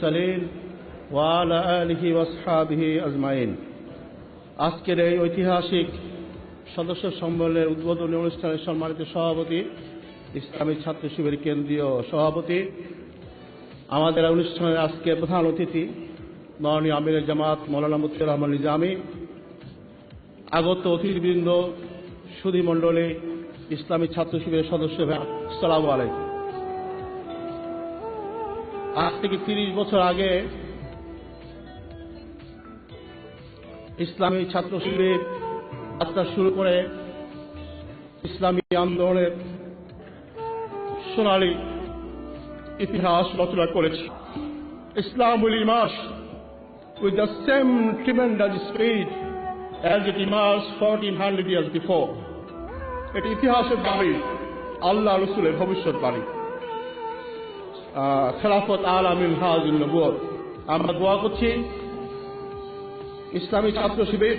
المرسلين وعلى آله وأصحابه أجمعين আজকের এই ঐতিহাসিক সদস্য সম্মেলনের উদ্বোধনী অনুষ্ঠানের সম্মানিত সভাপতি ইসলামী ছাত্র শিবির কেন্দ্রীয় সভাপতি আমাদের অনুষ্ঠানের আজকে প্রধান অতিথি মাননীয় আমির জামাত মৌলানা মুফতি রহমান নিজামী আগত অতিথিবৃন্দ সুধী মণ্ডলী ইসলামী ছাত্র শিবিরের সদস্য সালাম আলাইকুম আজ থেকে তিরিশ বছর আগে ইসলামী ছাত্র শিবির যাত্রা শুরু করে ইসলামী আন্দোলনের সোনালী ইতিহাস রচনা করেছে ইসলাম উইল ইমাস with the same tremendous speed as it emerged 1400 years before. এটি ইতিহাসের বাণী, আল্লাহ রসুলের ভবিষ্যৎ ভবিষ্যৎবাণী খেলাফত আল আমিন হাজিন নবুয় আমরা দোয়া করছি ইসলামী ছাত্র শিবির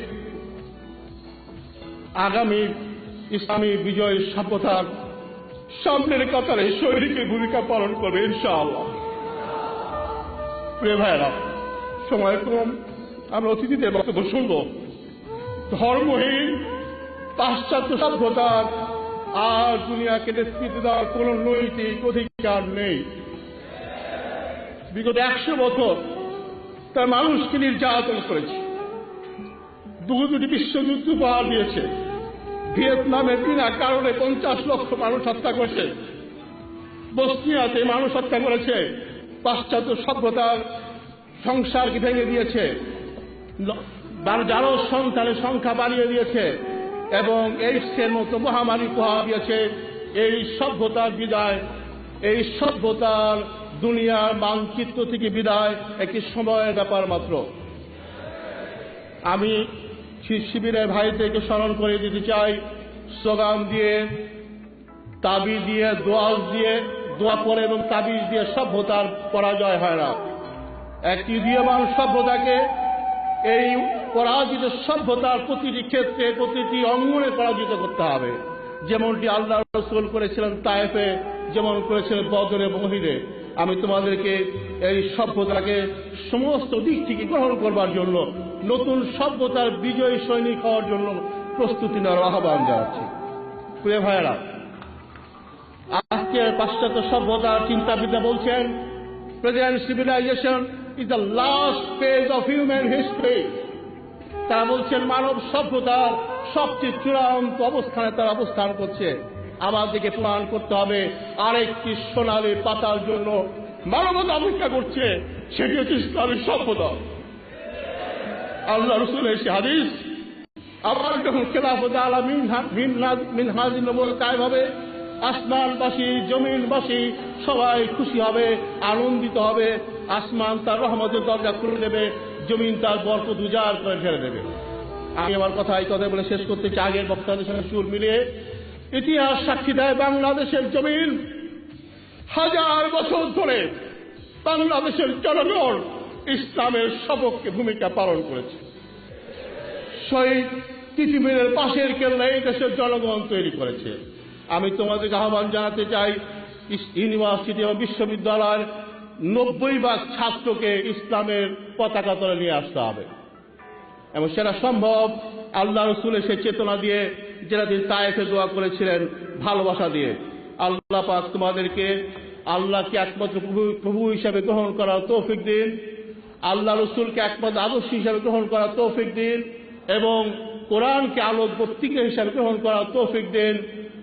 আগামী ইসলামী বিজয় সভ্যতার সামনের কাতারে শৈলীকে ভূমিকা পালন করবে, ইনশাআল্লাহ। প্রিয় ভাইরা সময় কম, আমরা অতিথিদের বক্তব্য শুনব। ধর্মহীন, পাশ্চাত্য সভ্যতার আর দুনিয়াকে নেতৃত্ব দেওয়ার কোন নৈতিক অধিকার নেই। বিগত একশো বছর তার মানুষকে নির্যাতন করেছে। দু দুটি বিশ্বযুদ্ধ উপহার দিয়েছে ভিয়েতনামে বিনা কারণে পঞ্চাশ লক্ষ মানুষ হত্যা করেছে। বসনিয়াতে মানুষ হত্যা করেছে, পাশ্চাত্য সভ্যতার সংসারকে ভেঙে দিয়েছে যারো সন্তানের সংখ্যা বাড়িয়ে দিয়েছে এবং এইডসের মতো মহামারী উপহার দিয়েছে। এই সভ্যতার বিদায়, এই সভ্যতার দুনিয়ার মানচিত্র থেকে বিদায়, একটি সময়ের ব্যাপার মাত্র। আমি শিবিরের ভাইদেরকে স্মরণ করে দিতে চাই, স্লোগান দিয়ে তাবিজ দিয়ে দোয়াজ দিয়ে, দোয়া পরে এবং তাবিজ দিয়ে সভ্যতার পরাজয় হয় না। একটি উদীয়মান সভ্যতাকে এই পরাজিত সভ্যতার প্রতিটি ক্ষেত্রে, প্রতিটি অঙ্গনে পরাজিত করতে হবে। যেমনটি আল্লাহ রসুল করেছিলেন তায়েফে, যেমন করেছিলেন বদরে মহিরে আমি তোমাদেরকে এই সভ্যতাকে সমস্ত দিক থেকে গ্রহণ করবার জন্য, নতুন সভ্যতার বিজয়ী সৈনিক হওয়ার জন্য প্রস্তুতি নেওয়ার আহ্বান জানাচ্ছি। প্রিয় ভাইয়েরা আজকে পাশ্চাত্য সভ্যতার চিন্তাবিদ্যা বলছেন present civilization is the last phase of human history তারা বলছেন, মানব সভ্যতার সবচেয়ে চূড়ান্ত অবস্থানে তারা অবস্থান করছে। আমাদেরকে প্রমাণ করতে হবে। আরেকটি সোনালি পাতার জন্য মানবতা অপেক্ষা করছে সেটি হচ্ছে ইসলামের সভ্যতা আল্লাহ রসুল এসে হাদিস আবার যখন খেলাফত আলা মিনহাজ কায়েম হবে, আসমানবাসী, জমিনবাসী সবাই খুশি হবে, আনন্দিত হবে। আসমান তার রহমতের দরজা খুলে দেবে, জমিন তার বরকত উজাড় করে ছেড়ে দেবে। আমি আমার কথা এই কথা বলে শেষ করতে চাই। আগের বক্তাদের সঙ্গে সুর মিলিয়ে ইতিহাস সাক্ষী দেয় বাংলাদেশের জমিন। হাজার বছর ধরে বাংলাদেশের জনগণ ইসলামের সপক্ষে ভূমিকা পালন করেছে। শহীদ পৃথিবীর পাশের কেল্লা এই দেশের জনগণ তৈরি করেছে। আমি তোমাদেরকে আহ্বান জানাতে চাই ইউনিভার্সিটি এবং বিশ্ববিদ্যালয়ের নব্বই ভাগ ছাত্রকে ইসলামের পতাকা তলে নিয়ে আসতে হবে। এবং সেটা সম্ভব, আল্লাহ রসুলের সে চেতনা দিয়ে যেটা তিনি তায়েফে দোয়া করেছিলেন, ভালোবাসা দিয়ে। আল্লাহ পাক তোমাদেরকে আল্লাহকে একমাত্র প্রভু হিসাবে গ্রহণ করার তৌফিক দিন। আল্লাহ রসুলকে একমাত্র আদর্শ হিসাবে গ্রহণ করার তৌফিক দিন এবং কোরআনকে আলোক বত্তিকা হিসাবে গ্রহণ করার তৌফিক দিন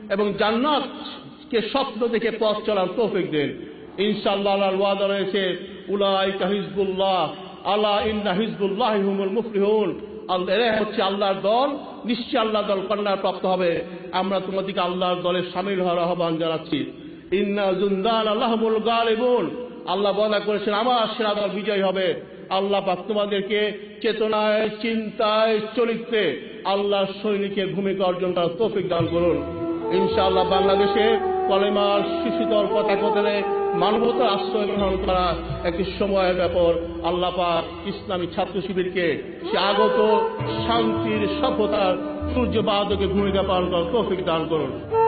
এবং জান্নাতকে স্বপ্ন দেখে পথ চলার তৌফিক দিন। ইনশাআল্লাহ ওয়াদা রয়েছে, উলাইকা হিজবুল্লাহ আল্লাহ ইন্না হিজবুল্লাহ হুমুল মুফলিহুন। আল্লাহ এরা হচ্ছে আল্লাহর দল নিশ্চয় আল্লাহ দল কন্যার প্রাপ্ত হবে। আমরা তোমাদেরকে আল্লাহর দলের সামিল হওয়ার আহ্বান জানাচ্ছি। ইন্না জুন্দান আল্লাহবুল গালিবুল আল্লাহ বদা করেছেন আমার সেরা দল বিজয় হবে। আল্লাহ পাক তোমাদেরকে চেতনায়, চিন্তায়, চরিত্রে আল্লাহর সৈনিকের ভূমিকা অর্জন করার তৌফিক দান করুন। ইনশাআল্লাহ বাংলাদেশে কলেমার শিশুতল পতাকতলে মানবতার আশ্রয় গ্রহণ করা একটি সময়ের ব্যাপার আল্লাহ পাক ইসলামী ছাত্র শিবিরকে সে আগত শান্তির সভ্যতার সূর্য সূর্যবাদকে ভূমিকা পালন করার তৌফিক দান করুন।